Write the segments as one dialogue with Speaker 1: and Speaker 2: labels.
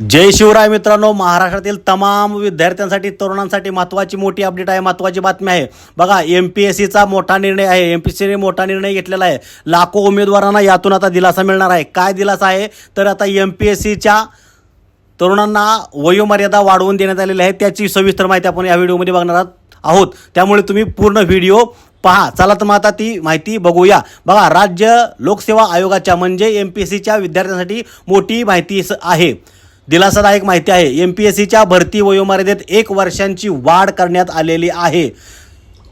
Speaker 1: जय शिवराय मित्रांनो महाराष्ट्रातील तमाम विद्यार्थ्यांसाठी तरुणांसाठी महत्त्वाची मोठी अपडेट आहे महत्त्वाची बातमी आहे. बघा एम पी एस सीचा मोठा निर्णय आहे एम पी एस सीने मोठा निर्णय घेतलेला आहे. लाखो उमेदवारांना यातून आता दिलासा मिळणार आहे. काय दिलासा आहे? तर आता एम पी एस सीच्या तरुणांना वयोमर्यादा वाढवून देण्यात आलेली आहे. त्याची सविस्तर माहिती आपण या व्हिडिओमध्ये बघणार आहोत- आहोत. त्यामुळे तुम्ही पूर्ण व्हिडिओ पहा. चला तर मग आता ती माहिती बघूया. बघा राज्य लोकसेवा आयोगाच्या म्हणजे एम पी एस सीच्या विद्यार्थ्यांसाठी मोठी माहिती स- आहे. दिलासादायक माहिती आहे. एम पी एस सीच्या भरती वयोमर्यादेत एक वर्षांची वाढ करण्यात आलेली आहे.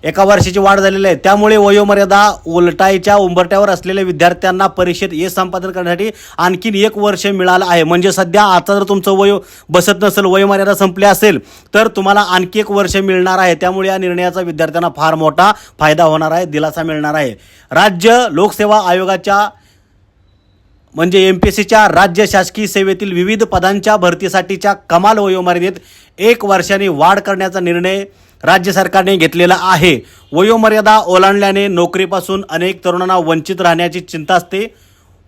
Speaker 1: एका वर्षाची वाढ झालेली आहे. त्यामुळे वयोमर्यादा उलटायच्या उंबरट्यावर असलेल्या विद्यार्थ्यांना परीक्षेत यश संपादन करण्यासाठी आणखीन एक वर्ष मिळालं आहे. म्हणजे सध्या आता जर तुमचं वयो बसत नसेल वयोमर्यादा संपली असेल तर तुम्हाला आणखी एक वर्ष मिळणार आहे. त्यामुळे या निर्णयाचा विद्यार्थ्यांना फार मोठा फायदा होणार आहे दिलासा मिळणार आहे. राज्य लोकसेवा आयोगाच्या म्हणजे एम पी एस सीच्या राज्य शासकीय सेवेतील विविध पदांच्या भरतीसाठीच्या कमाल वयोमर्यादेत एक वर्षाने वाढ करण्याचा निर्णय राज्य सरकारने घेतलेला आहे. वयोमर्यादा ओलांडल्याने नोकरीपासून अनेक तरुणांना वंचित राहण्याची चिंता असते.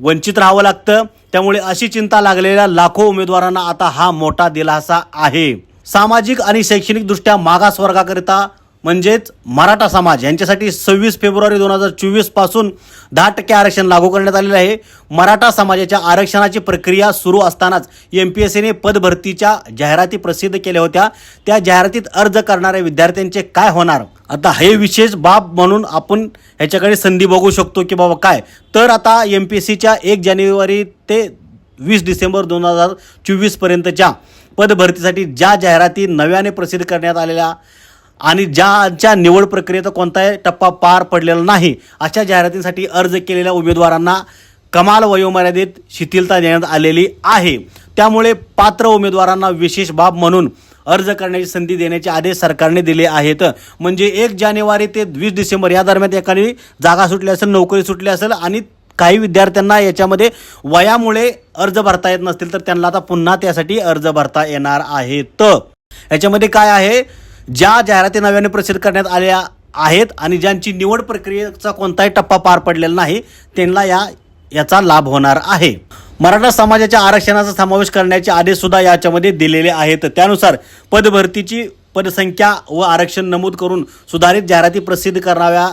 Speaker 1: वंचित राहावं लागतं. त्यामुळे अशी चिंता लागलेल्या लाखो उमेदवारांना आता हा मोठा दिलासा आहे. सामाजिक आणि शैक्षणिकदृष्ट्या मागास वर्गाकरिता म्हणजेच मराठा समाज यांच्यासाठी सव्वीस फेब्रुवारी दोन हजार चोवीसपासून दहा टक्के आरक्षण लागू करण्यात आलेलं आहे. मराठा समाजाच्या आरक्षणाची प्रक्रिया सुरू असतानाच एम पी एस सीने पदभरतीच्या जाहिराती प्रसिद्ध केल्या होत्या. त्या जाहिरातीत अर्ज करणाऱ्या विद्यार्थ्यांचे काय होणार? आता हे विशेष बाब म्हणून आपण ह्याच्याकडे संधी बघू शकतो की बाबा काय? तर आता एम पी एस सीच्या एक जानेवारी ते वीस डिसेंबर दोन हजार चोवीसपर्यंतच्या पदभरतीसाठी ज्या जाहिराती नव्याने प्रसिद्ध करण्यात आलेल्या आणि ज्याच्या निवड प्रक्रियेचा कोणताही टप्पा पार पडलेला नाही अशा जाहिरातींसाठी अर्ज केलेल्या उमेदवारांना कमाल वयोमर्यादेत शिथिलता देण्यात आलेली आहे. त्यामुळे पात्र उमेदवारांना विशेष बाब म्हणून अर्ज करण्याची संधी देण्याचे आदेश सरकारने दिले आहेत. म्हणजे एक जानेवारी ते वीस डिसेंबर या दरम्यान एखादी जागा सुटली असेल नोकरी सुटली असेल आणि काही विद्यार्थ्यांना याच्यामध्ये वयामुळे अर्ज भरता येत नसतील तर त्यांना आता पुन्हा त्यासाठी अर्ज भरता येणार आहेत. याच्यामध्ये काय आहे? ज्या जाहिराती नव्याने प्रसिद्ध करण्यात आल्या आहेत आणि ज्यांची निवड प्रक्रियेचा कोणताही टप्पा पार पडलेला नाही त्यांना या याचा लाभ होणार आहे. मराठा समाजाच्या आरक्षणाचा समावेश करण्याचे आदेश सुद्धा याच्यामध्ये दिलेले आहेत. त्यानुसार पदभरतीची पदसंख्या व आरक्षण नमूद करून सुधारित जाहिराती प्रसिद्ध कराव्या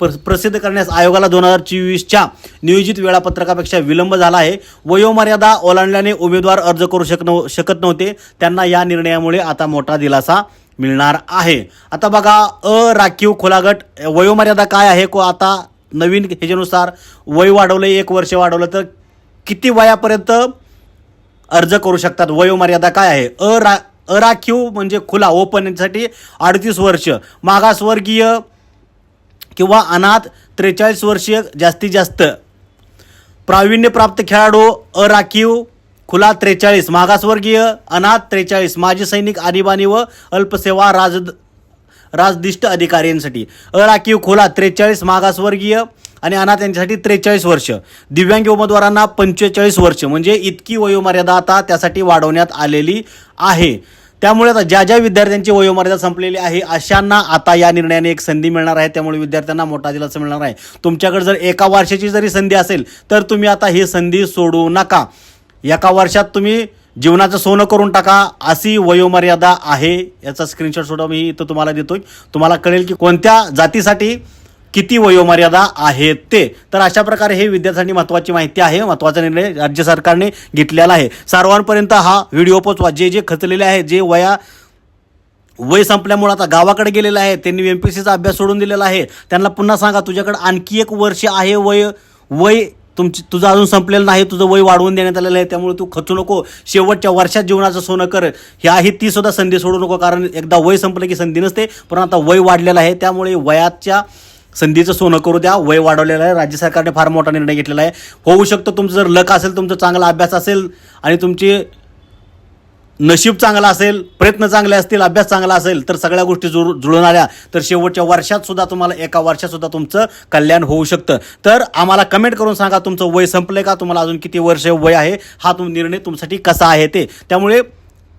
Speaker 1: प्र प्रसिद्ध करण्यास आयोगाला दोन हजार चोवीसच्या नियोजित वेळापत्रकापेक्षा विलंब झाला आहे. वयोमर्यादा ओलांडल्याने उमेदवार अर्ज करू शकन शकत नव्हते. त्यांना या निर्णयामुळे आता मोठा दिलासा मिळणार आहे. आता बघा अ राखीव खुलागट वयोमर्यादा काय आहे? को आता नवीन ह्याच्यानुसार वय वाढवलं एक वर्ष वाढवलं तर किती वयापर्यंत अर्ज करू शकतात? वयोमर्यादा काय आहे? अ रा अराखीव म्हणजे खुला ओपन अडतीस वर्ष. मागासवर्गीय किंवा अनाथ त्रेचाळीस वर्षीय जास्तीत जास्त. प्रावीण्यप्राप्त खेळाडू अराखीव खुला त्रेचाळीस मागासवर्गीय अनाथ त्रेचाळीस माजी सैनिक आणीबाणी व अल्पसेवा राज राजदिष्ट अधिकाऱ्यांसाठी. अराखीव खुला त्रेचाळीस मागासवर्गीय आणि अनाथ यांच्यासाठी त्रेचाळीस वर्ष. दिव्यांग उमेदवारांना पंचेचाळीस वर्ष. म्हणजे इतकी वयोमर्यादा आता त्यासाठी वाढवण्यात आलेली आहे. त्यामुळे आता ज्या ज्या विद्यार्थ्यांची वयोमर्यादा संपलेली आहे अशांना आता या निर्णयाने एक संधी मिळणार आहे. त्यामुळे विद्यार्थ्यांना मोठा दिलासा मिळणार आहे. तुमच्याकडे जर एका वर्षाची जरी संधी असेल तर तुम्ही आता ही संधी सोडू नका. एका वर्षात तुम्ही जीवनाचं सोनं करून टाका अशी वयोमर्यादा आहे. याचा स्क्रीनशॉट सुद्धा मी इथं तुम्हाला देतोय. तुम्हाला कळेल की कोणत्या जातीसाठी किती वयोमर्यादा आहेत ते. तर अशा प्रकारे हे विद्यार्थ्यांनी महत्त्वाची माहिती आहे महत्त्वाचा निर्णय राज्य सरकारने घेतलेला आहे. सर्वांपर्यंत हा व्हिडिओ पोचवा जे जे खचलेले आहेत जे वया वय संपल्यामुळे आता गावाकडे गेलेलं आहे त्यांनी एम पी सीचा अभ्यास सोडून दिलेला आहे. त्यांना पुन्हा सांगा तुझ्याकडे आणखी एक वर्ष आहे वय वय तुमची तुझं अजून संपलेलं नाही तुझं वय वाढवून देण्यात आलेलं आहे त्यामुळे तू खचू नको. शेवटच्या वर्षात जीवनाचं सोनं कर. ह्या ही ती सुद्धा संधी सोडू नको कारण एकदा वय संपलं की संधी नसते पण आता वय वाढलेलं आहे त्यामुळे वयाच्या संधीचं सोनं करू द्या. वय वाढवलेलं आहे राज्य सरकारने फार मोठा निर्णय घेतलेला आहे. होऊ शकतं तुमचं जर लक असेल तुमचा चांगला अभ्यास असेल आणि तुमची नशीब चांगलं असेल प्रयत्न चांगले असतील अभ्यास चांगला असेल तर सगळ्या गोष्टी जुळ जुळून आल्या तर शेवटच्या वर्षात सुद्धा तुम्हाला एका वर्षात सुद्धा तुमचं कल्याण होऊ शकतं. तर आम्हाला कमेंट करून सांगा तुमचं वय संपलंय का? तुम्हाला अजून किती वर्ष वय आहे? हा तुम निर्णय तुमच्यासाठी कसा आहे ते? त्यामुळे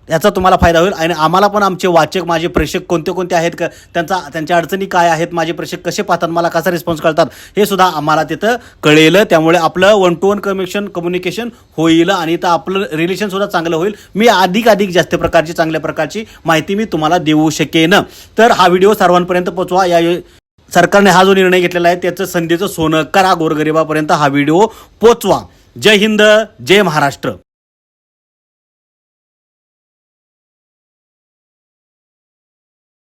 Speaker 1: याचा तुम्हाला फायदा होईल. आणि आम्हाला पण आमचे वाचक माझे प्रेक्षक कोणते कोणते आहेत का त्यांचा त्यांच्या अडचणी काय आहेत माझे प्रेक्षक कसे पाहतात मला कसा रिस्पॉन्स करतात हे सुद्धा आम्हाला तिथं कळेल. त्यामुळे आपलं one to one communication communication होईल आणि तर आपलं रिलेशन सुद्धा चांगलं होईल. मी अधिक अधिक जास्त प्रकारची चांगल्या प्रकारची माहिती मी तुम्हाला देऊ शकेन. तर हा व्हिडिओ सर्वांपर्यंत पोचवा. या सरकारने हा जो निर्णय घेतलेला आहे त्याचं संधीचं सोनं करा गोरगरिबापर्यंत हा व्हिडिओ पोचवा. जय हिंद जय महाराष्ट्र.